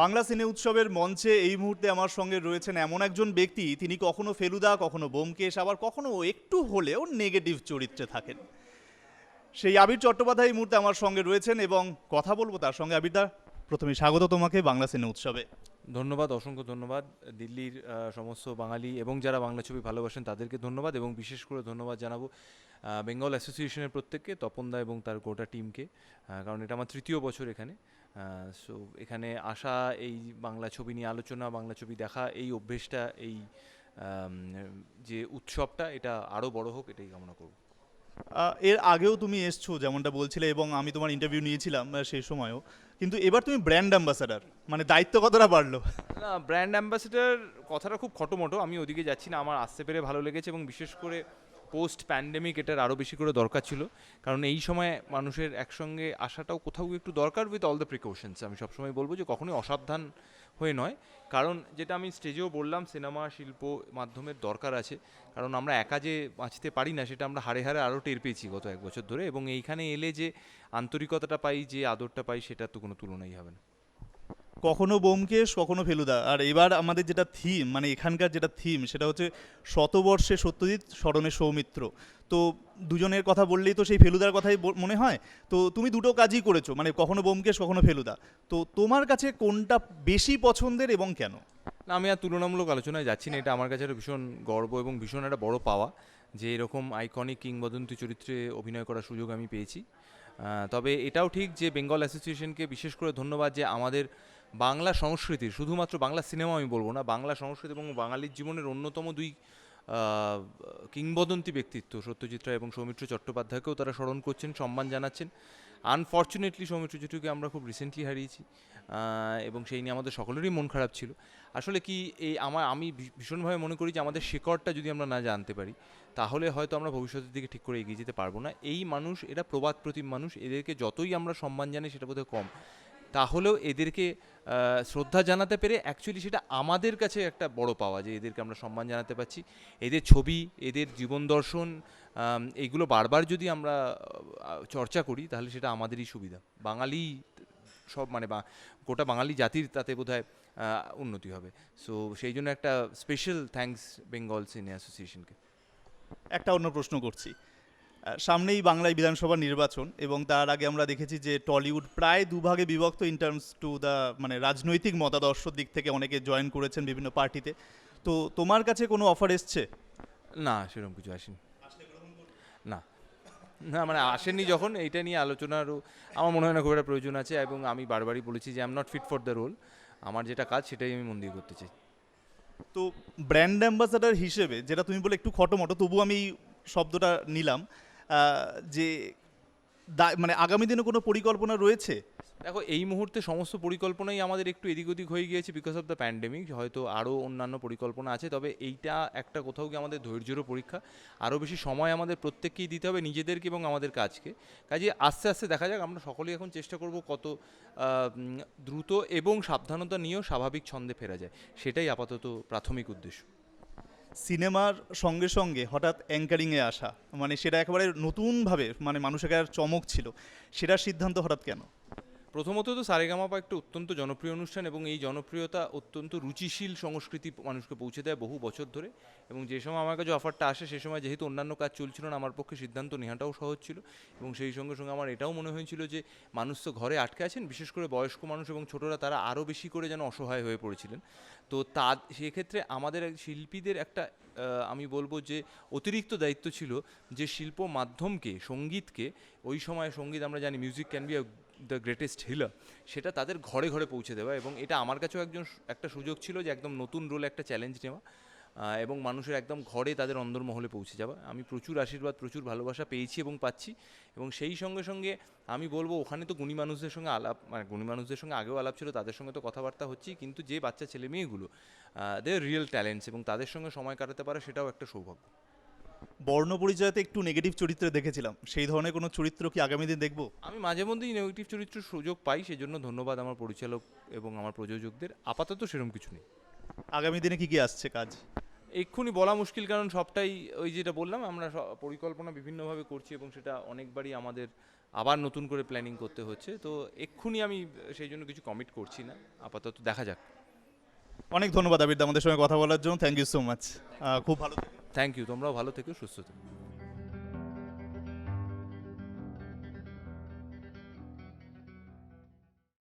বাংলা সিনে উৎসবের মঞ্চে এই মুহূর্তে আমার সঙ্গে রয়েছেন এমন একজন ব্যক্তি, তিনি কখনো ফেলুদা, কখনো বোমকেশ আবার কখনো একটু হলেও নেগেটিভ চরিত্রে থাকেন। সেই আবির চট্টোপাধ্যায় এই মুহূর্তে আমার সঙ্গে রয়েছেন এবং কথা বলব তার সঙ্গে। আবিরদা প্রথমে স্বাগত তোমাকে বাংলা সিনে উৎসবে। ধন্যবাদ, অসংখ্য ধন্যবাদ। দিল্লির সমস্ত বাঙালি এবং যারা বাংলা ছবি ভালোবাসেন তাদেরকে ধন্যবাদ এবং বিশেষ করে ধন্যবাদ জানাব বেঙ্গল অ্যাসোসিয়েশনের প্রত্যেককে তপনদা এবং তার গোটা টিমকে কারণ এটা আমার তৃতীয় বছর এখানে। সো এখানে আসা এই বাংলা ছবি নিয়ে আলোচনা বাংলা ছবি দেখা এই অভ্যেসটা এই যে উৎসবটা এটা আরও বড় হোক এটাই কামনা করব। এর আগেও তুমি এসছো যেমনটা বলছিলে এবং আমি তোমার ইন্টারভিউ নিয়েছিলাম সেই সময়ও। কিন্তু এবার তুমি ব্র্যান্ড অ্যাম্বাসাডার মানে দায়িত্ব কতটা বাড়লো? না ব্র্যান্ড অ্যাম্বাসেডার কথাটা খুব খটোমটো আমি ওদিকে যাচ্ছি না আমার আসতে পেরে ভালো লেগেছে এবং বিশেষ করে পোস্ট প্যান্ডেমিক এটার আরও বেশি করে দরকার ছিল। কারণ এই সময় মানুষের একসঙ্গে আসাটাও কোথাও একটু দরকার উইথ অল দ্য প্রিকশনস আমি সবসময় বলব যে কখনোই অসাবধান হয়ে নয়। কারণ যেটা আমি স্টেজেও বললাম সিনেমা শিল্প মাধ্যমের দরকার আছে। কারণ আমরা একা যে বাঁচতে পারি না, সেটা আমরা হারে হারে আরও টের পেয়েছি গত এক বছর ধরে। এবং এইখানে এলে যে আন্তরিকতাটা পাই, যে আদরটা পাই, সেটার তো কোনো তুলনাই হবে না। কখনো বোমকেশ, কখনো ফেলুদা। আর এবার আমাদের যেটা থিম মানে এখানকার যেটা থিম সেটা হচ্ছে শতবর্ষে সত্যজিৎ, স্মরণে সৌমিত্র। তো দুজনের কথা বললেই তো সেই ফেলুদার কথাই মনে হয়। তো তুমি দুটো কাজই করেছ মানে কখনো বোমকেশ, কখনো ফেলুদা। তো তোমার কাছে কোনটা বেশি পছন্দের এবং কেন? না, আমি আর তুলনামূলক আলোচনায় যাচ্ছি না। এটা আমার কাছে একটা ভীষণ গর্ব এবং ভীষণ একটা বড় পাওয়া যে এরকম আইকনিক কিংবদন্তি চরিত্রে অভিনয় করার সুযোগ আমি পেয়েছি। তবে এটাও ঠিক যে বেঙ্গল অ্যাসোসিয়েশনকে বিশেষ করে ধন্যবাদ যে আমাদের বাংলা সংস্কৃতি, শুধুমাত্র বাংলা সিনেমা আমি বলব না, বাংলা সংস্কৃতি এবং বাঙালির জীবনের অন্যতম দুই কিংবদন্তি ব্যক্তিত্ব সত্যজিৎ রায় এবং সৌমিত্র চট্টোপাধ্যায়কেও তারা স্মরণ করছেন, সম্মান জানাচ্ছেন। আনফর্চুনেটলি সৌমিত্র জেঠুকে আমরা খুব রিসেন্টলি হারিয়েছি এবং সেই নিয়ে আমাদের সকলেরই মন খারাপ ছিল। আসলে কি এই আমার, আমি ভীষণভাবে মনে করি যে আমাদের শেকড়টা যদি আমরা না জানতে পারি, তাহলে হয়তো আমরা ভবিষ্যতের দিকে ঠিক করে এগিয়ে যেতে পারব না। এই মানুষ, এরা প্রবাদ প্রতিম মানুষ, এদেরকে যতই আমরা সম্মান জানি সেটা বোধহয় কম। তাহলেও এদেরকে শ্রদ্ধা জানাতে পেরে অ্যাকচুয়ালি সেটা আমাদের কাছে একটা বড় পাওয়া যে এদেরকে আমরা সম্মান জানাতে পারছি। এদের ছবি এদের জীবন দর্শন এইগুলো বারবার যদি আমরা চর্চা করি তাহলে সেটা আমাদেরই সুবিধা। বাঙালি সব মানে বা গোটা বাঙালি জাতির তাতে আহ, উন্নতি হবে। সো সেই জন্য একটা স্পেশাল থ্যাঙ্কস বেঙ্গল সিনে অ্যাসোসিয়েশনকে একটা অন্য প্রশ্ন করছি। সামনেই বাংলায় বিধানসভা নির্বাচন এবং তার আগে আমরা দেখেছি যে টলিউড প্রায় দুভাগে বিভক্ত ইন টার্মস টু দ্য মানে রাজনৈতিক মতাদর্শ দিক থেকে অনেকে জয়েন করেছেন বিভিন্ন পার্টিতে। তো তোমার কাছে কোনো অফার এসছে? না সেরকম কিছু আসেনি। না। না মানে আসেনি যখন এইটা নিয়ে আলোচনারও আমার মনে হয় না খুব একটা প্রয়োজন আছে এবং আমি বারবারই বলেছি যে I am not fit for the role আমার যেটা কাজ সেটাই আমি মন দিয়ে করতে চাই। তো ব্র্যান্ড অ্যাম্বাসাডার হিসেবে যেটা তুমি বলে একটু খটোমটো তবু আমি শব্দটা নিলাম যে মানে আগামী দিনে কোনো পরিকল্পনা রয়েছে? দেখো, এই মুহূর্তে সমস্ত পরিকল্পনাই আমাদের একটু এদিক ওদিক হয়ে গিয়েছে বিকজ অফ দ্য প্যান্ডেমিক হয়তো আরও অন্যান্য পরিকল্পনা আছে, তবে এইটা একটা কোথাও গিয়ে আমাদের ধৈর্যেরও পরীক্ষা। আরও বেশি সময় আমাদের প্রত্যেককেই দিতে হবে নিজেদেরকে এবং আমাদের কাজকে। কাজে আস্তে আস্তে দেখা যাক, আমরা সকলেই এখন চেষ্টা করব কত দ্রুত এবং সাবধানতা নিয়েও স্বাভাবিক ছন্দে ফেরা যায়। সেটাই আপাতত প্রাথমিক উদ্দেশ্য। সিনেমার সঙ্গে সঙ্গে হঠাৎ অ্যাঙ্কারিংয়ে আসা। মানে সেটা একেবারে নতুনভাবে মানে মানুষের চমক ছিল। সেটার সিদ্ধান্ত হঠাৎ কেন? প্রথমত তো সারেগামাপা একটা অত্যন্ত জনপ্রিয় অনুষ্ঠান এবং এই জনপ্রিয়তা অত্যন্ত রুচিশীল সংস্কৃতি মানুষকে পৌঁছে দেয় বহু বছর ধরে এবং যে সময় আমার কাছে অফারটা আসে, সে সময় যেহেতু অন্যান্য কাজ চলছিল না, আমার পক্ষে সিদ্ধান্ত নেওয়াটাও সহজ ছিল এবং সেই সঙ্গে সঙ্গে আমার এটাও মনে হয়েছিল যে মানুষ তো ঘরে আটকে আছেন, বিশেষ করে বয়স্ক মানুষ এবং ছোটরা তারা আরও বেশি করে যেন অসহায় হয়ে পড়েছিলেন। তো তা, সেক্ষেত্রে আমাদের শিল্পীদের একটা আমি বলব যে অতিরিক্ত দায়িত্ব ছিল যে শিল্প মাধ্যমকে, সঙ্গীতকে, ওই সময় সংগীত আমরা জানি music can be the greatest healer সেটা তাদের ঘরে ঘরে পৌঁছে দেওয়া এবং এটা আমার কাছেও একজন একটা সুযোগ ছিল যে একদম নতুন রোলে একটা চ্যালেঞ্জ নেওয়া এবং মানুষের একদম ঘরে তাদের অন্দরমহলে পৌঁছে যাওয়া। আমি প্রচুর আশীর্বাদ, প্রচুর ভালোবাসা পেয়েছি এবং পাচ্ছি এবং সেই সঙ্গে সঙ্গে আমি বলব ওখানে তো গুণী মানুষদের সঙ্গে আলাপ মানে গুণী মানুষদের সঙ্গে আগেও আলাপ ছিল, তাদের সঙ্গে তো কথাবার্তা হচ্ছেই, কিন্তু যে বাচ্চা ছেলে মেয়েগুলো দে রিয়েল ট্যালেন্টস এবং তাদের সঙ্গে সময় কাটাতে পারে সেটাও একটা সৌভাগ্য। বর্ণ পরিচয়তে একটু নেগেটিভ চরিত্রে দেখেছিলাম। সেই ধরনের কোনো চরিত্র কি আগামী দিন দেখব? আমি মাঝে মধ্যেই নেগেটিভ চরিত্রের সুযোগ পাই সেজন্য ধন্যবাদ আমার পরিচালক এবং আমার প্রযোজকদের। আপাতত সেরকম কিছু নেই। আগামী দিনে কি কি আসছে কাজ? এক্ষুনি বলা মুশকিল কারণ সবটাই ওই যেটা বললাম আমরা পরিকল্পনা বিভিন্নভাবে করছি এবং সেটা অনেকবারই আমাদের আবার নতুন করে প্ল্যানিং করতে হচ্ছে। তো এক্ষুনি আমি সেই জন্য কিছু কমিট করছি না। আপাতত দেখা যাক। অনেক ধন্যবাদ আবির আমাদের সঙ্গে কথা বলার জন্য। থ্যাংক ইউ সো মাচ খুব ভালো থেকো। থ্যাংক ইউ তোমরাও ভালো থেকো সুস্থ থেকো।